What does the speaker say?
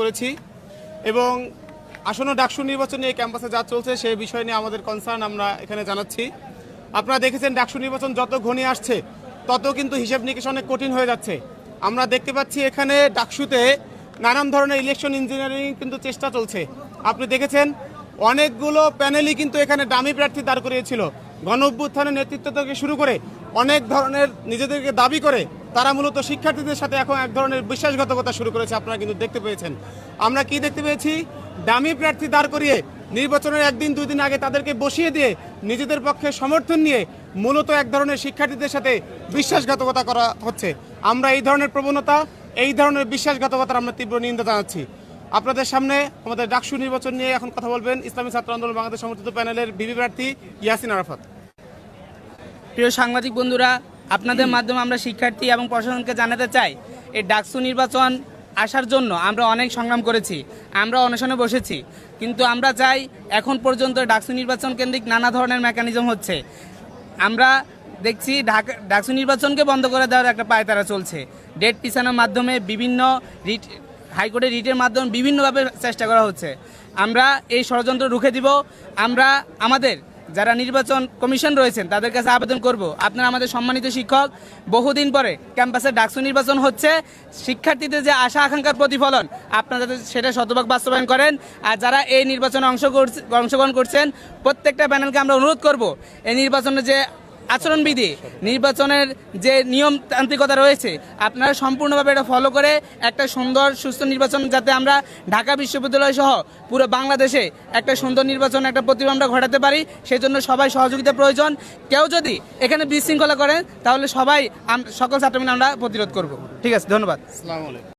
করেছি এবং আসন্ন ডাকসু নির্বাচনে এই ক্যাম্পাসে যা চলছে সেই বিষয় নিয়ে আমাদের কনসার্ন আমরা এখানে জানাচ্ছি। আপনারা দেখেছেন ডাকসু নির্বাচন যত ঘনিয়ে আসছে, তত কিন্তু হিসেব নিকেশ অনেক কঠিন হয়ে যাচ্ছে। আমরা দেখতে পাচ্ছি এখানে ডাকসুতে নানান ধরনের ইলেকশন ইঞ্জিনিয়ারিং কিন্তু চেষ্টা চলছে। আপনি দেখেছেন অনেকগুলো প্যানেলই কিন্তু এখানে দামি প্রার্থী দাঁড় করিয়েছিল। গণ অভ্যুত্থানের নেতৃত্ব থেকে শুরু করে অনেক ধরনের নিজেদেরকে দাবি করে তারা মূলত শিক্ষার্থীদের সাথে এখন এক ধরনের বিশ্বাসঘাতকতা শুরু করেছে, আপনারা কিন্তু দেখতে পেয়েছেন। আমরা কি দেখতে পেয়েছি? দামি প্রার্থী দাঁড় করিয়ে নির্বাচনের একদিন, দুই দিন আগে তাদেরকে বসিয়ে দিয়ে নিজেদের পক্ষে সমর্থন নিয়ে মূলত এক ধরনের শিক্ষার্থীদের সাথে বিশ্বাসঘাতকতা করা হচ্ছে। আমরা এই ধরনের প্রবণতা, এই ধরনের বিশ্বাসঘাতকতার আমরা তীব্র নিন্দা জানাচ্ছি। আপনাদের সামনে আমাদের ডাকসু নির্বাচন নিয়ে এখন কথা বলবেন ইসলামী ছাত্র আন্দোলন বাংলাদেশ সমর্থিত প্যানেলের বিবি প্রার্থী ইয়াসিন আরাফাত। প্রিয় সাংবাদিক বন্ধুরা আপনাদের মাধ্যমে আমরা শিক্ষার্থী এবং প্রশাসনকে জানাতে চাই এই ডাকসু নির্বাচন আসার জন্য আমরা অনেক সংগ্রাম করেছি আমরা অনশনে বসেছি। কিন্তু আমরা চাই এখন পর্যন্ত ডাকসু নির্বাচন কেন্দ্রিক নানা ধরনের মেকানিজম হচ্ছে। আমরা দেখছি ঢাকা ডাকসু নির্বাচনকে বন্ধ করে দেওয়ার একটা পায়তারা চলছে। ডেট পিছানোর মাধ্যমে বিভিন্ন রিট হাইকোর্টের রিটের মাধ্যমে বিভিন্নভাবে চেষ্টা করা হচ্ছে। আমরা এই ষড়যন্ত্র রুখে দিব। আমরা আমাদের যারা নির্বাচন কমিশন রয়েছেন, তাদের কাছে আবেদন করব। আপনারা আমাদের সম্মানিত শিক্ষক, বহুদিন পরে ক্যাম্পাসে ডাকসু নির্বাচন হচ্ছে। শিক্ষার্থীদের যে আশা, আকাঙ্ক্ষার প্রতিফলন, আপনারা যাতে সেটা শতভাগ বাস্তবায়ন করেন। আর যারা এই নির্বাচনে অংশ অংশগ্রহণ করছেন, প্রত্যেকটা প্যানেলকে আমরা অনুরোধ করব, এই নির্বাচনে যে আচরণবিধি, নির্বাচনের যে নিয়মতান্ত্রিকতা রয়েছে, আপনারা সম্পূর্ণভাবে এটা ফলো করে একটা সুন্দর, সুস্থ নির্বাচন যাতে আমরা ঢাকা বিশ্ববিদ্যালয় সহ পুরো বাংলাদেশে একটা সুন্দর নির্বাচন একটা প্রতিভা আমরা ঘটাতে পারি। সেজন্য সবাই সহযোগিতা প্রয়োজন। কেউ যদি এখানে বিশৃঙ্খলা করেন, তাহলে সবাই সকল ছাত্রমিলে আমরা প্রতিরোধ করব। ঠিক আছে, ধন্যবাদ।